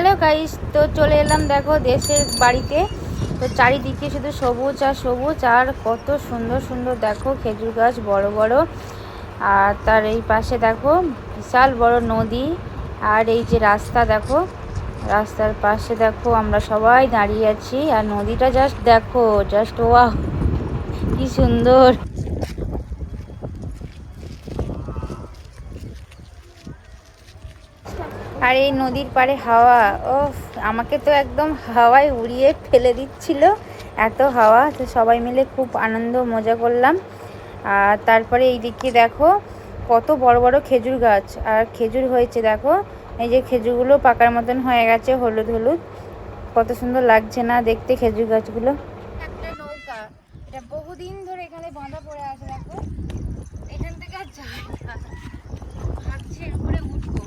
Hello guys তো চলে এলাম দেখো দেশের বাড়িতে। তো চারিদিকে শুধু সবুজ আর সবুজ, আর কত সুন্দর সুন্দর দেখো খেজুর গাছ বড় বড়। আর তার এই পাশে দেখো বিশাল বড় নদী। আর এই যে রাস্তা দেখো, রাস্তার পাশে দেখো আমরা সবাই দাঁড়িয়ে আছি। আর নদীটা জাস্ট দেখো জাস্ট ওয়াও কি সুন্দর। আর এই নদীর পাড়ে হাওয়া ও আমাকে তো একদম হাওয়ায় উড়িয়ে ফেলে দিচ্ছিল। এত হাওয়া, তো সবাই মিলে খুব আনন্দ, মজা করলাম। আর তারপরে এই দিকে দেখো, কত বড় বড় খেজুর গাছ। আর খেজুর হয়েছে, দেখো, এই যে খেজুরগুলো পাকার মতন হয়ে গেছে, হলুদ হলুদ। কত সুন্দর লাগছে না দেখতে খেজুর গাছগুলো। একটা নৌকা, এটা বহুদিন ধরে এখানে বাঁধা পড়ে আছে, দেখো এখান থেকে আর যায় না ভাবছি এর উপরে উঠবো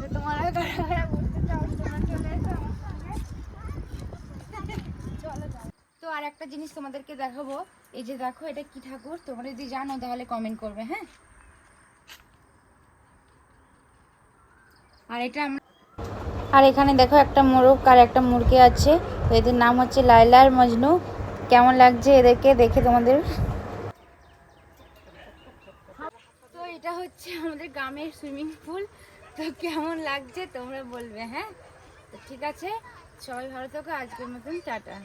তো তোমরা কারা কারা উঠতে চাও তোমরা চলে এসো আমার সঙ্গে। চলো যাও। তো আর একটা জিনিস তোমাদেরকে দেখাবো। এই যে দেখো, এটা কি ঠাকুর? তোমরা যদি জানো, তাহলে কমেন্ট করবে হ্যাঁ? আর এটা আর এখানে দেখো একটা মোরগ আর একটা মুরগি আছে। তো এদের নাম হচ্ছে লাইলা আর মজনু। কেমন লাগছে এদেরকে দেখে তোমাদের? তো এটা হচ্ছে আমাদের গ্রামের সুইমিং পুল। তো কেমন লাগছে তোমরা বলবে হ্যাঁ? তো ঠিক আছে, সবাই ভালো থাকো, আজকের মতন, টাটা।